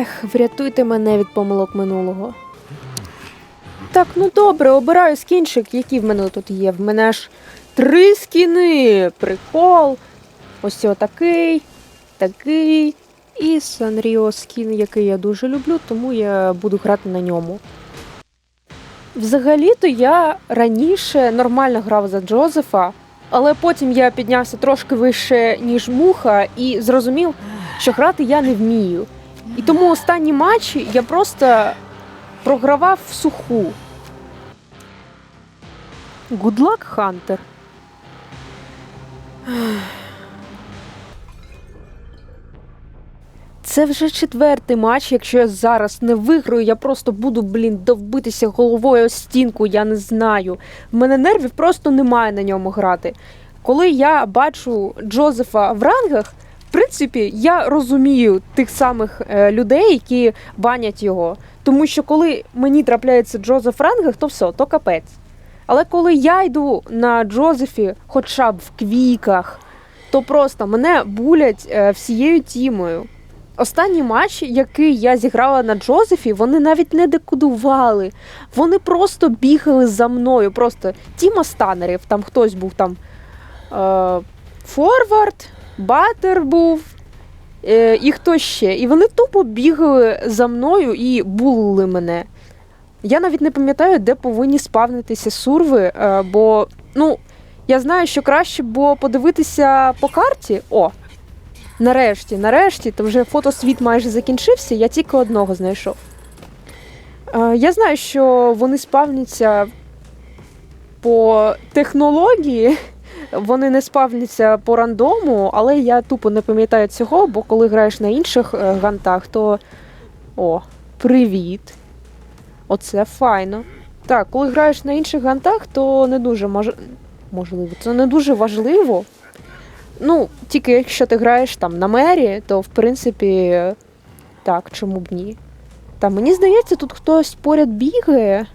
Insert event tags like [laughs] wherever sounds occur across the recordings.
Ех, врятуйте мене від помилок минулого. Так, ну добре, обираю скінчик, який в мене тут є. В мене ж три скіни. Прикол. Ось отакий, такий і Санріо скін, який я дуже люблю, тому я буду грати на ньому. Взагалі-то я раніше нормально грав за Джозефа, але потім я піднявся трошки вище, ніж муха, і зрозумів, що грати я не вмію. І тому останні матчі я просто програвав в суху. Good luck, Хантер. Це вже четвертий матч. Якщо я зараз не виграю, я просто буду, блін, довбитися головою о стінку, я не знаю. В мене нервів просто немає на ньому грати. Коли я бачу Джозефа в рангах, в принципі, я розумію тих самих е, людей, які банять його. Тому що коли мені трапляється Джозеф в то все, то капець. Але коли я йду на Джозефі, хоча б в квіках, то просто мене булять е, всією тімою. Останній матч, який я зіграла на Джозефі, вони навіть не декодували. Вони просто бігали за мною. Просто тіма станерів, там хтось був там е, форвард, батер був е, і хто ще. І вони тупо бігали за мною і булили мене. Я навіть не пам'ятаю, де повинні спавнитися сурви, е, бо ну, я знаю, що краще було подивитися по карті. О, нарешті, нарешті, то вже фотосвіт майже закінчився, я тільки одного знайшов. Е, Я знаю, що вони спавняться по технології, вони не спавняться по рандому, але я тупо не пам'ятаю цього, бо коли граєш на інших е, гантах, то. О, привіт! Оце файно. Так, коли граєш на інших гантах, то не дуже мож... можливо. Це не дуже важливо. Ну, тільки якщо ти граєш там на мері, то в принципі так, чому б ні. Та мені здається, тут хтось поряд бігає,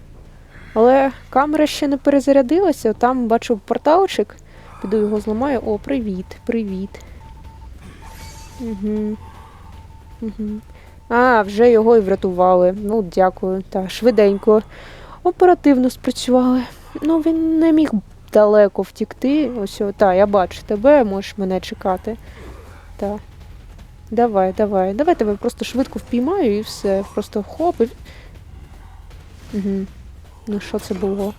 але камера ще не перезарядилася. Там бачу порталчик. Піду його зламаю. О, привіт, привіт. Угу. Угу. А, вже його і врятували. Ну, дякую. Та швиденько. Оперативно спрацювали. Ну, він не міг далеко втікти. Ось, та, я бачу тебе, можеш мене чекати. Та. Давай, давай. Давай тебе просто швидко впіймаю і все. Просто хоп. І... Угу. Ну, що це було?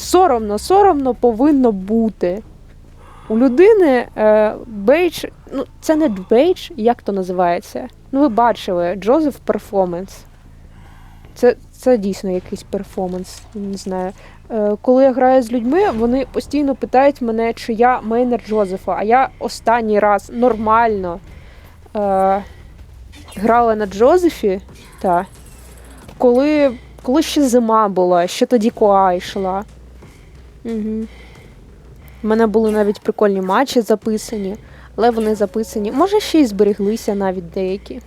Соромно, соромно повинно бути. У людини е, бейдж, ну це не бейдж, як то називається? Ну, ви бачили, Джозеф перформанс. Це, це дійсно якийсь перформанс, не знаю. Е, коли я граю з людьми, вони постійно питають мене, чи я мейнер Джозефа, а я останній раз нормально е, грала на Джозефі, та, коли, коли ще зима була, ще тоді Коа йшла. Угу. У мене були навіть прикольні матчі записані, але вони записані. Може, ще й збереглися навіть деякі.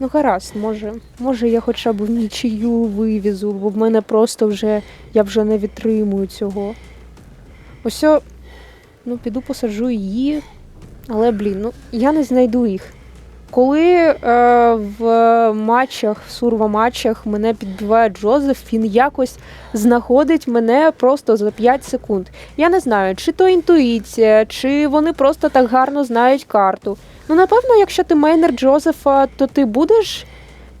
Ну, гаразд, може, може я хоча б в нічию вивізу, бо в мене просто вже я вже не відтримую цього. Ось, ну, піду посаджу її, але, блін, ну я не знайду їх. Коли е, в матчах, в сурва-матчах мене підбиває Джозеф, він якось знаходить мене просто за 5 секунд. Я не знаю, чи то інтуїція, чи вони просто так гарно знають карту. Ну, напевно, якщо ти мейнер Джозефа, то ти будеш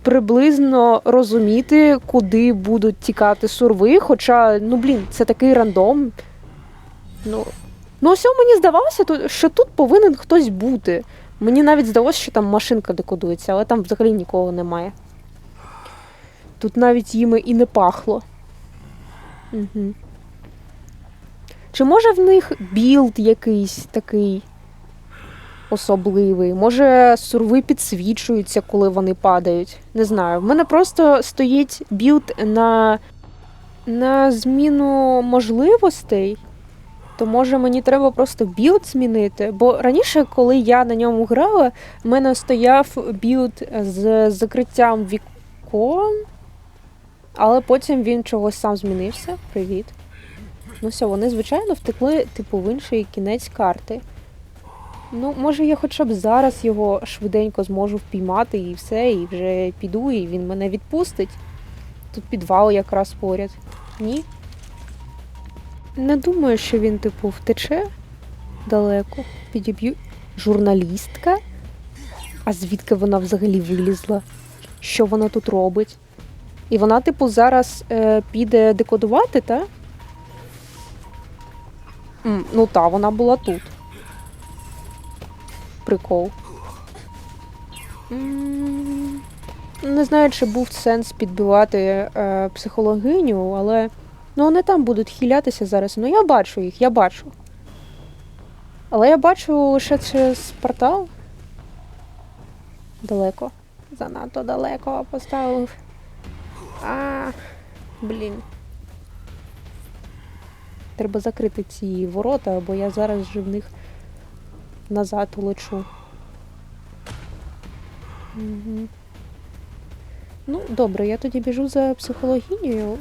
приблизно розуміти, куди будуть тікати сурви. Хоча, ну блін, це такий рандом. Ну, ну ось мені здавалося, що тут повинен хтось бути. Мені навіть здалося, що там машинка декодується, але там взагалі нікого немає. Тут навіть їми і не пахло. Угу. Чи може в них білд якийсь такий особливий? Може, сурви підсвічуються, коли вони падають? Не знаю. В мене просто стоїть білд на, на зміну можливостей. То може мені треба просто білд змінити. Бо раніше, коли я на ньому грала, в мене стояв білд з закриттям вікон, але потім він чогось сам змінився. Привіт. Ну все, вони, звичайно, втекли, типу, в інший кінець карти. Ну, може, я хоча б зараз його швиденько зможу впіймати і все, і вже піду, і він мене відпустить. Тут підвал якраз поряд. Ні? Не думаю, що він, типу, втече далеко. Підіб'ю. Журналістка? А звідки вона взагалі вилізла? Що вона тут робить? І вона, типу, зараз е, піде декодувати, та? М, ну та, вона була тут. Прикол. М, Не знаю, чи був сенс підбивати е, психологиню, але ну вони там будуть хилятися зараз. Ну я бачу їх, я бачу. Але я бачу лише через портал. Далеко. Занадто далеко поставив. А, блін. Треба закрити ці ворота, бо я зараз вже в них назад улечу. Угу. Ну, добре, я тоді біжу за психологінею.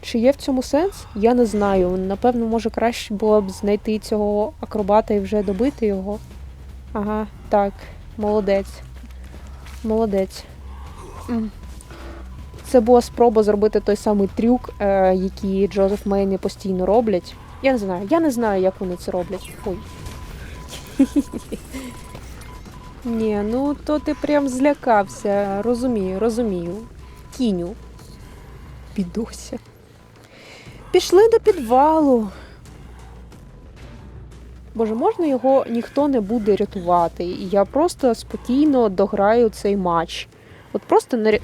Чи є в цьому сенс? Я не знаю. Напевно, може краще було б знайти цього акробата і вже добити його. Ага, так, молодець. Молодець. Це була спроба зробити той самий трюк, е, який Джозеф Мейни постійно роблять. Я не знаю, я не знаю, як вони це роблять. Ой. [laughs] Ні, ну то ти прям злякався. Розумію, розумію. Кіню. Підуся. Пішли до підвалу. Боже, можна його ніхто не буде рятувати. І я просто спокійно дограю цей матч. От просто не.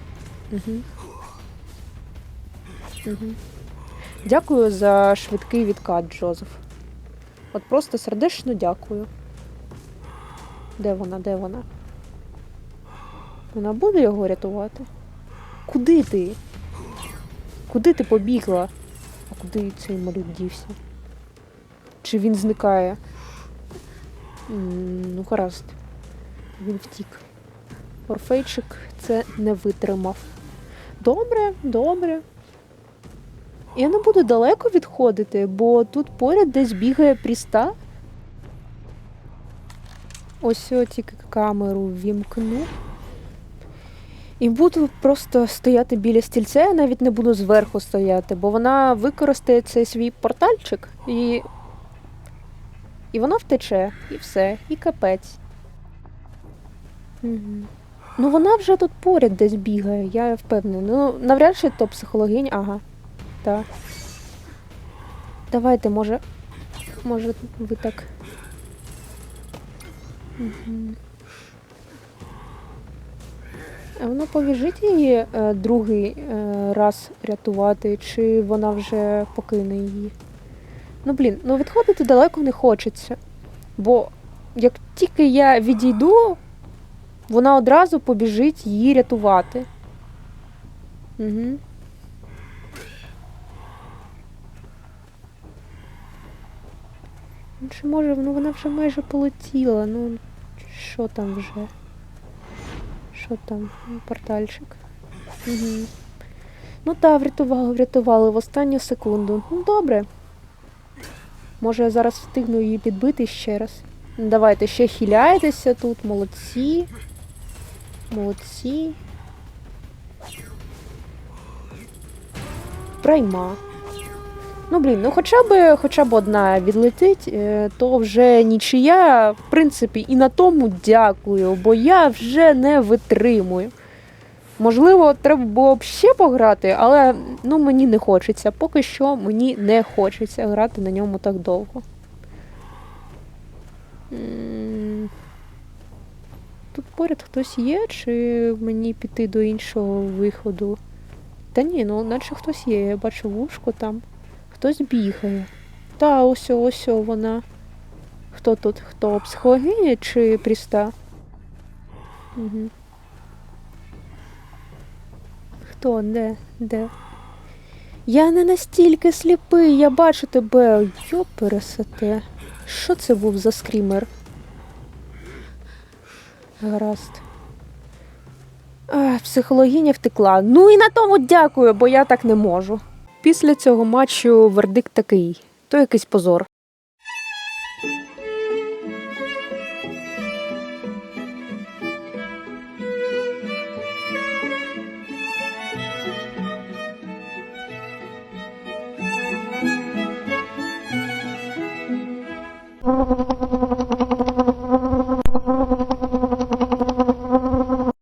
Угу. Угу. Дякую за швидкий відкат, Джозеф. От просто сердечно дякую. Де вона, де вона? Вона буде його рятувати? Куди ти? Куди ти побігла? А куди цей малюк дівся? Чи він зникає? Ну, гаразд. Він втік. Орфейчик це не витримав. Добре, добре. Я не буду далеко відходити, бо тут поряд десь бігає пріста. Ось тільки камеру ввімкну. І буду просто стояти біля стільця, я навіть не буду зверху стояти, бо вона використає цей свій портальчик і. І вона втече, і все, і капець. Ну вона вже тут поряд десь бігає, я впевнена. Ну, навряд чи то психологиня. Ага. Так. Давайте, може. Може, ви так. Угу. А воно побіжить її е, другий е, раз рятувати, чи вона вже покине її? Ну, блін, ну відходити далеко не хочеться. Бо як тільки я відійду, вона одразу побіжить її рятувати. Угу. Чи може, ну вона вже майже полетіла, ну що там вже? Що там? Портальчик. Угу. Ну так, врятували, врятували в останню секунду. Ну, добре. Може, я зараз встигну її підбити ще раз. Давайте ще хиляйтеся тут, молодці. Молодці. Прайма. Ну, блін, ну хоча б хоча б одна відлетить, е, то вже нічия, в принципі, і на тому дякую, бо я вже не витримую. Можливо, треба було б ще пограти, але ну, мені не хочеться. Поки що мені не хочеться грати на ньому так довго. Тут поряд хтось є, чи мені піти до іншого виходу? Та ні, ну наче хтось є, я бачу вушко там. Хтось бігає. Та ось ось вона. Хто тут? Хто? Психологиня чи пріста? Угу. Хто? Де? Де? Я не настільки сліпий, я бачу тебе. Йо пересете. Що це був за скрімер? Гаразд. А, психологиня втекла. Ну і на тому дякую, бо я так не можу. Після цього матчу вердикт такий: то якийсь позор.